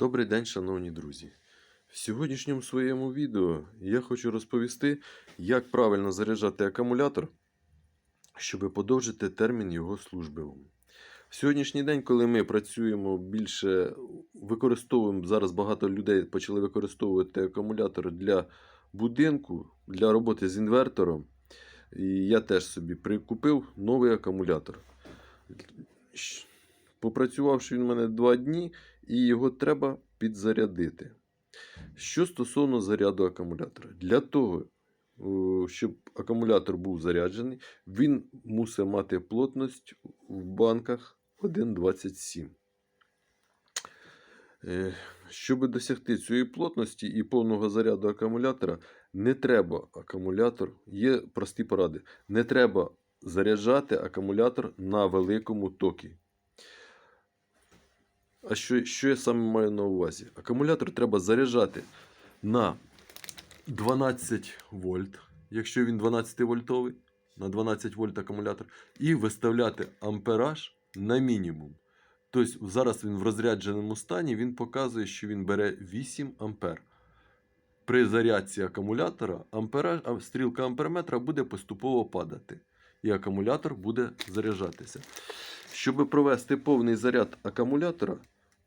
Добрий день, шановні друзі. В сьогоднішньому своєму відео я хочу розповісти, як правильно заряджати акумулятор, щоб подовжити термін його служби. В сьогоднішній день, коли ми працюємо більше, використовуємо зараз багато людей почали використовувати акумулятор для будинку, для роботи з інвертором. І я теж собі прикупив новий акумулятор. Попрацювавши він у мене 2 дні, і його треба підзарядити. Що стосовно заряду акумулятора, для того, щоб акумулятор був заряджений, він мусить мати плотність в банках 1,27. Е, Щоб досягти цієї плотності і повного заряду акумулятора, не треба акумулятор, є прості поради. Не треба заряджати акумулятор на великому токі. А що, що я саме маю на увазі? Акумулятор треба заряджати на 12 вольт, якщо він 12 вольтовий, на 12 вольт акумулятор, і виставляти ампераж на мінімум. Тобто зараз він в розрядженому стані він показує, що він бере 8 ампер. При зарядці акумулятора ампераж, стрілка амперметра буде поступово падати, і акумулятор буде заряджатися. Щоб провести повний заряд акумулятора,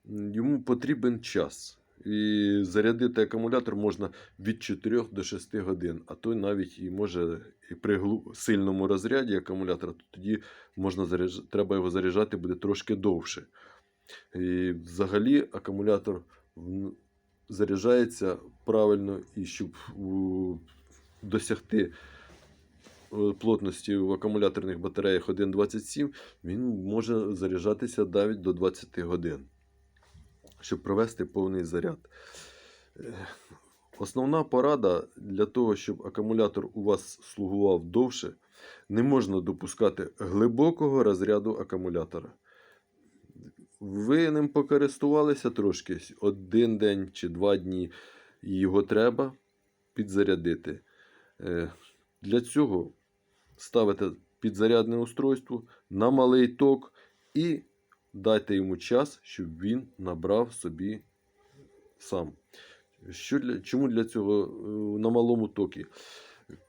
йому потрібен час. І зарядити акумулятор можна від 4 до 6 годин, а то навіть і може і при сильному розряді акумулятора, то тоді можна заряж... треба його заряджати буде трошки довше. І взагалі акумулятор заряджається правильно і щоб досягти е, плотності в акумуляторних батареях 1,27, він може заряджатися навіть до 20 годин, щоб провести повний заряд. Е, Основна порада для того, щоб акумулятор у вас слугував довше, не можна допускати глибокого розряду акумулятора. Ви ним покористувалися трошки один день чи два дні, і його треба підзарядити. Е, Для цього ставите підзарядне устройство на малий ток і дайте йому час, щоб він набрав собі сам. Що для, чому для цього е, на малому токі?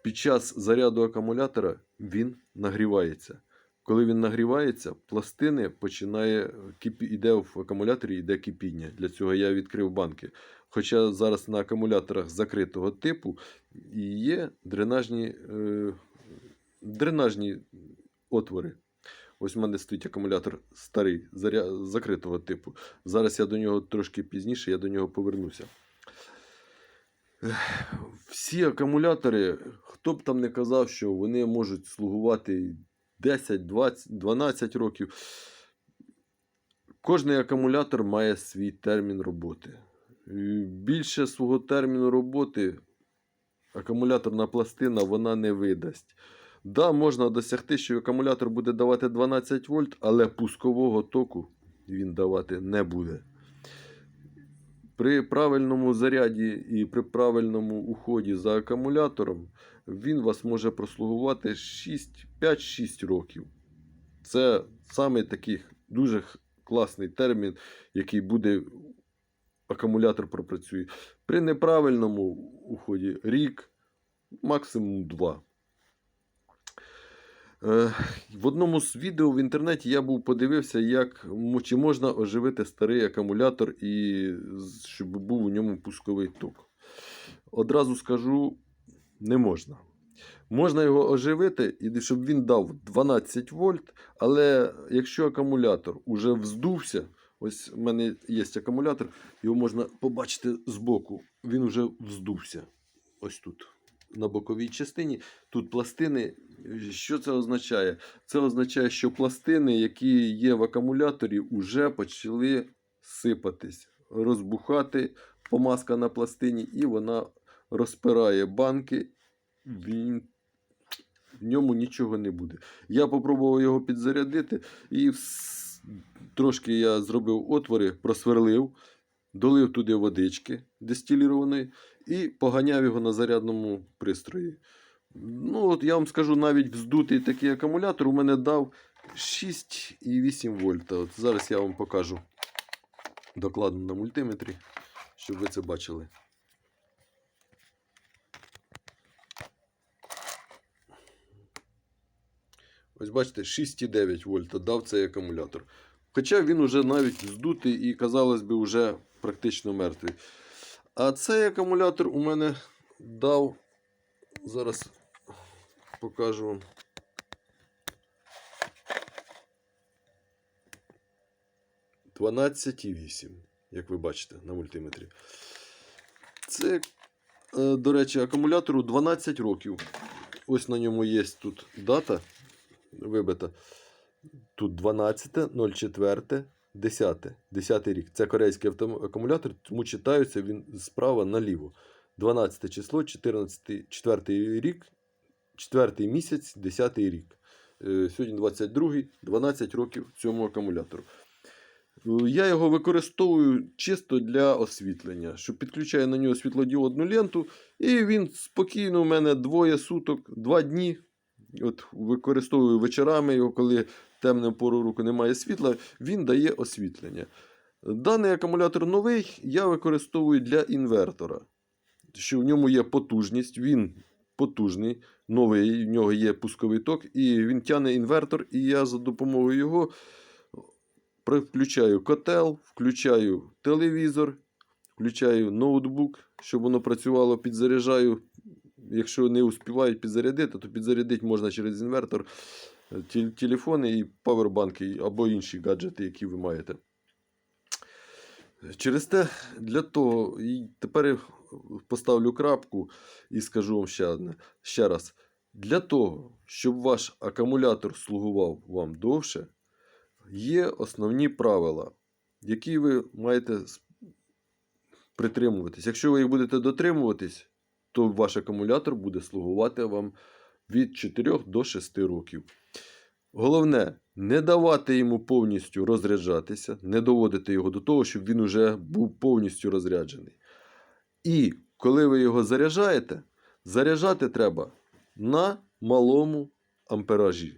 Під час заряду акумулятора він нагрівається. Коли він нагрівається, пластини починає кипі, іде в акумуляторі йде кипіння. Для цього я відкрив банки. Хоча зараз на акумуляторах закритого типу є дренажні, е, дренажні отвори. Ось у мене стоїть акумулятор старий, заря... закритого типу. Зараз я до нього трошки пізніше, я до нього повернуся. Всі акумулятори, хто б там не казав, що вони можуть слугувати 10, 20, 12 років. Кожний акумулятор має свій термін роботи. Більше свого терміну роботи акумуляторна пластина вона не видасть. Да, можна досягти, що акумулятор буде давати 12 вольт, але пускового току він давати не буде. При правильному заряді і при правильному уході за акумулятором він вас може прослугувати 6, 5-6 років. Це саме такий дуже класний термін, який буде акумулятор пропрацює. При неправильному уході рік, максимум 2. Е, В одному з відео в інтернеті я був подивився, як чи можна оживити старий акумулятор і щоб був у ньому пусковий ток. Одразу скажу, не можна. Можна його оживити, і щоб він дав 12 вольт, але якщо акумулятор уже вздувся, ось в мене є акумулятор, його можна побачити збоку, він вже вздувся. Ось тут, на боковій частині. Тут пластини. Що це означає? Це означає, що пластини, які є в акумуляторі, вже почали сипатись, розбухати помазка на пластині, і вона розпирає банки. Він в ньому нічого не буде. Я попробував його підзарядити, і вс- трошки я зробив отвори, просверлив, долив туди водички дистилірованої і поганяв його на зарядному пристрої. Ну, от я вам скажу, навіть вздутий такий акумулятор у мене дав 6,8 вольта. От зараз я вам покажу. докладно на мультиметрі, щоб ви це бачили. Ось бачите, 6,9 вольта дав цей акумулятор. Хоча він уже навіть здутий і, казалось би, вже практично мертвий. А цей акумулятор у мене дав. Зараз покажу вам. Дванадцять як ви бачите на мультиметрі. Це, е, до речі, акумулятору 12 років. Ось на ньому є тут дата вибита. Тут 12, 04, 10. 10 рік. Це корейський акумулятор, тому читається він справа наліво. 12 число, 14, 4 рік, 4 місяць, 10 рік. Е, Сьогодні 22, 12 років цьому акумулятору. Я його використовую чисто для освітлення, що підключаю на нього світлодіодну ленту, і він спокійно у мене двоє суток, два дні. От використовую вечорами його, коли темну пору року немає світла, він дає освітлення. Даний акумулятор новий я використовую для інвертора. Що в ньому є потужність, він потужний, новий, в нього є пусковий ток, і він тягне інвертор, і я за допомогою його включаю котел, включаю телевізор, включаю ноутбук, щоб воно працювало, підзаряджаю. Якщо не успівають підзарядити, то підзарядити можна через інвертор е, телефони і павербанки або інші гаджети, які ви маєте. Через те, для того, і тепер я поставлю крапку і скажу вам ще одне. Ще раз. Для того, щоб ваш акумулятор слугував вам довше, є основні правила, які ви маєте притримуватись. Якщо ви їх будете дотримуватись, то ваш акумулятор буде слугувати вам від 4 до 6 років. Головне, не давати йому повністю розряджатися, не доводити його до того, щоб він уже був повністю розряджений. І коли ви його заряджаєте, заряджати треба на малому амперажі.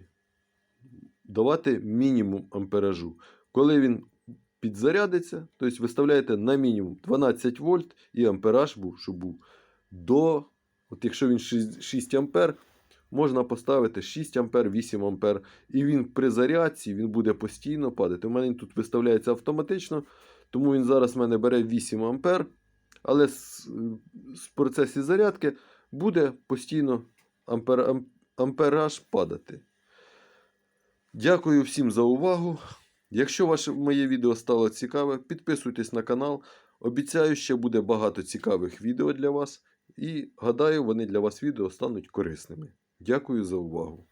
Давати мінімум амперажу. Коли він підзарядиться, тобто виставляєте на мінімум 12 вольт і ампераж був, щоб був до, от якщо він 6, 6 ампер, можна поставити 6 ампер, 8 ампер, і він при зарядці він буде постійно падати. У мене він тут виставляється автоматично, тому він зараз в мене бере 8 ампер, але з процесі зарядки буде постійно ампер, ам- ампераж падати. Дякую всім за увагу. Якщо ваше моє відео стало цікаве, підписуйтесь на канал. Обіцяю, ще буде багато цікавих відео для вас. І гадаю, вони для вас відео стануть корисними. Дякую за увагу.